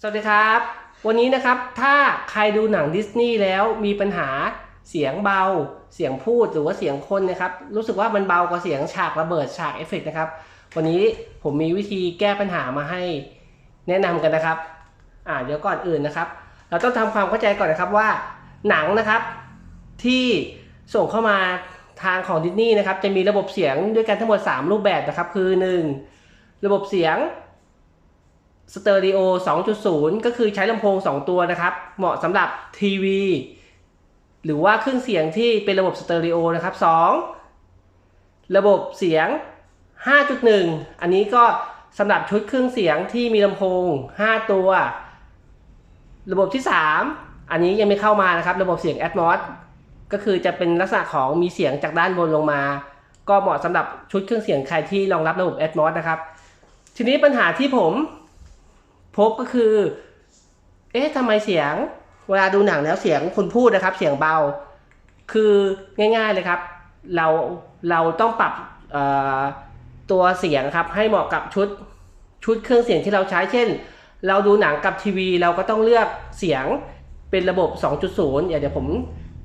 สวัสดีครับ วันนี้นะครับถ้าใครดูหนังดิสนีย์แล้วมีปัญหาเสียงเบา เสียงพูดหรือว่าเสียงคนนะครับ รู้สึกว่ามันเบากว่าเสียงฉากระเบิดฉากเอฟเฟกต์นะครับ วันนี้ผมมีวิธีแก้ปัญหามาให้แนะนำกันนะครับ อ่าเดี๋ยวก่อนอื่นนะครับ เราต้องทำความเข้าใจก่อนนะครับว่าหนังนะครับที่ส่งเข้ามาทางของดิสนีย์นะครับจะมีระบบเสียงด้วยกันทั้งหมด 3 รูปแบบนะครับ คือ 1. ระบบเสียง สเตอริโอ 2.0 ก็คือใช้ลำโพง 2 ตัวนะครับ เหมาะสำหรับทีวี หรือว่าเครื่องเสียงที่เป็นระบบสเตอริโอนะครับ 2. ระบบเสียง 5.1 อันนี้ก็สำหรับชุดเครื่องเสียงที่มีลำโพง 5 ตัว ระบบที่ 3 อันนี้ยังไม่เข้ามานะครับ ระบบเสียง Atmos ก็คือจะเป็นลักษณะของมีเสียงจากด้านบนลงมา ก็เหมาะสำหรับชุดเครื่องเสียงใครที่รองรับระบบ Atmos นะครับ ทีนี้ปัญหาที่ผม พบก็คือ เอ๊ะทำไมเสียง เวลาดูหนังแล้วเสียงคนพูดนะครับ เสียงเบา คือง่าย ๆเลยครับ เราเราต้องปรับตัวเสียงครับให้เหมาะกับชุดชุดเครื่องเสียงที่เราใช้เช่น เราดูหนังกับทีวี เราก็ต้องเลือกเสียงเป็นระบบ 2.0อย่างเดี๋ยวผม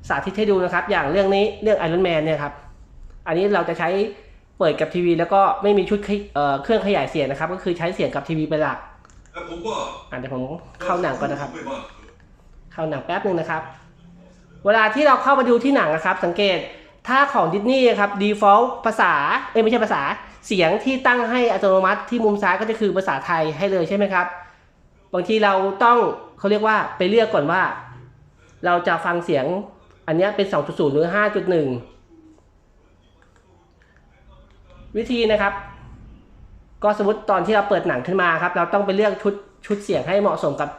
สาธิตให้ดูนะครับ อย่างเรื่องนี้เรื่อง Iron Man เนี่ยครับอันนี้เราจะใช้เปิดกับทีวี แล้วก็ไม่มีชุดเเครื่องขยายเสียงนะครับ ก็คือใช้เสียงกับทีวีเป็นหลัก ผมว่าอะเดี๋ยวผมเข้าหนังก่อนนะครับ ไม่มากเข้าหนังแป๊บหนึ่งนะครับ เวลาที่เราเข้ามาดูที่หนังนะครับ สังเกตถ้าของดิสนีย์ครับ default ภาษา เอ้ยไม่ใช่ภาษา เสียงที่ตั้งให้อัตโนมัติที่มุมซ้ายก็จะคือภาษาไทยให้เลยใช่ไหมครับ บางทีเราต้องเขาเรียกว่าไปเลือกก่อนว่า เราจะฟังเสียงอันเนี้ยเป็น 2.0 หรือ 5.1 วิธีนะครับ ก็สมมติตอนที่เราเปิดหนังขึ้นมาครับ เราต้องไปเลือกชุดชุดเสียงให้เหมาะสมกับ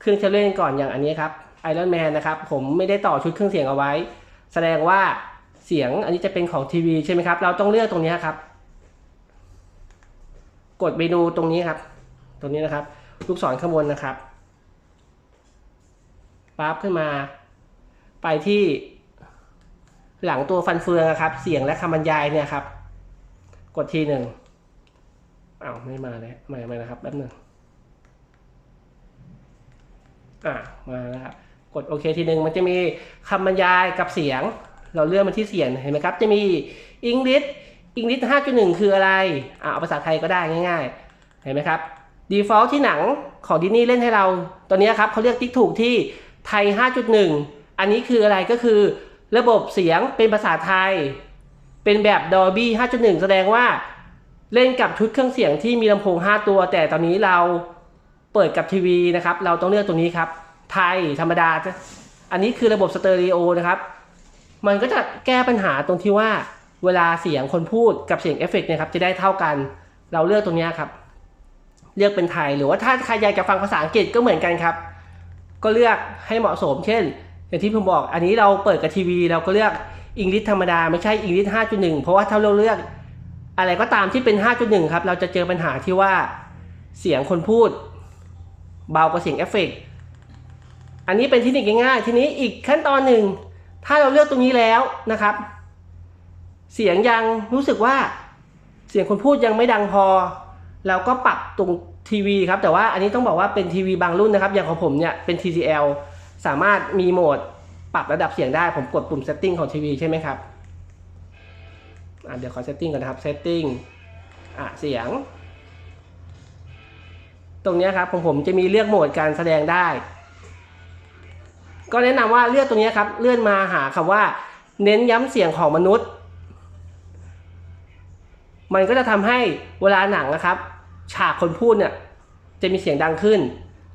เครื่องจะเล่นก่อนอย่างอันนี้ครับ Iron Man นนะครับ ผมไม่ได้ต่อชุดเครื่องเสียงเอาไว้ แสดงว่าเสียงอันนี้จะเป็นของทีวีใช่ไหมครับ เราต้องเลือกตรงนี้ครับ กดเมนูตรงนี้ครับ ตรงนี้นะครับ ลูกศรข้างบนนะครับปั๊บขึ้นมา ไปที่หลังตัวฟันเฟืองครับ เสียงและคำบรรยายเนี่ยครับ กดทีหนึ่ง อ้าวไม่มาเลยไม่ไม่นะครับแป๊บหนึ่งอะมาแล้วครับกดโอเคทีหนึ่งมันจะมีคำบรรยายกับเสียง เราเลื่อนมาที่เสียงเห็นไหมครับ จะมีอังกฤษอังกฤษ5.1 คืออะไรอะเอาภาษาไทยก็ได้ง่าย ๆ เห็นไหมครับ default ที่หนังของดิสนีย์เล่นให้เราตอนนี้ครับเขาเรียกติ๊กถูกที่ไทย 5.1 อันนี้คืออะไรก็คือ ระบบเสียงเป็นภาษาไทย เป็นแบบ Dolby 5.1 แสดงว่า เล่นกับชุดเครื่องเสียงที่มีลำโพง 5 ตัว แต่ตอนนี้เราเปิดกับทีวีนะครับ เราต้องเลือกตรงนี้ครับ ไทยธรรมดา อันนี้คือระบบสเตอริโอนะครับ มันก็จะแก้ปัญหาตรงที่ว่า เวลาเสียงคนพูดกับเสียงเอฟเฟกต์นะครับจะได้เท่ากัน เราเลือกตรงนี้ครับ เลือกเป็นไทย หรือว่าถ้าใครอยากจะฟังภาษาอังกฤษก็เหมือนกันครับ ก็เลือกให้เหมาะสม เช่น อย่างที่ผมบอก อันนี้เราเปิดกับทีวี เราก็เลือกอังกฤษธรรมดาไม่ใช่อังกฤษ5.1 เพราะว่าถ้าเราเลือก อะไรก็ตามที่เป็น 5.1 ครับ เราจะเจอปัญหาที่ว่าเสียงคนพูด เบากว่าเสียงเอฟเฟกต์อันนี้เป็นเทคนิคง่ายๆ ทีนี้อีกขั้นตอนหนึ่ง ถ้าเราเลือกตรงนี้แล้วนะครับ เสียงยังรู้สึกว่าเสียงคนพูดยังไม่ดังพอ เราก็ปรับตรงทีวีครับ แต่ว่าอันนี้ต้องบอกว่าเป็นทีวีบางรุ่นนะครับ อย่างของผมเนี่ยเป็น TCL สามารถมีโหมดปรับระดับเสียงได้ ผมกดปุ่ม setting ของทีวีใช่ไหมครับ อะเดี๋ยวขอ setting ก่อนนะครับ setting อะเสียง ตรงนี้ครับผมผมจะมีเลือกโหมดการแสดงได้ ก็แนะนำว่าเลือกตรงนี้ครับเลื่อนมาหาคำว่า เน้นย้ำเสียงของมนุษย์ มันก็จะทำให้เวลาหนังนะครับ ฉากคนพูดเนี่ยจะมีเสียงดังขึ้น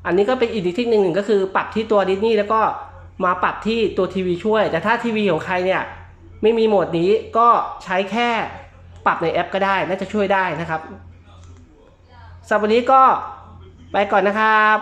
อันนี้ก็เป็นอีกเทคนิคหนึ่งก็คือปรับที่ตัวดิสนีย์แล้วก็มาปรับที่ตัวทีวีช่วย แต่ถ้าทีวีของใครเนี่ย ไม่มีโหมดนี้ก็ใช้แค่ปรับในแอปก็ได้น่าจะช่วยได้นะครับสำหรับวันนี้ก็ไปก่อนนะครับ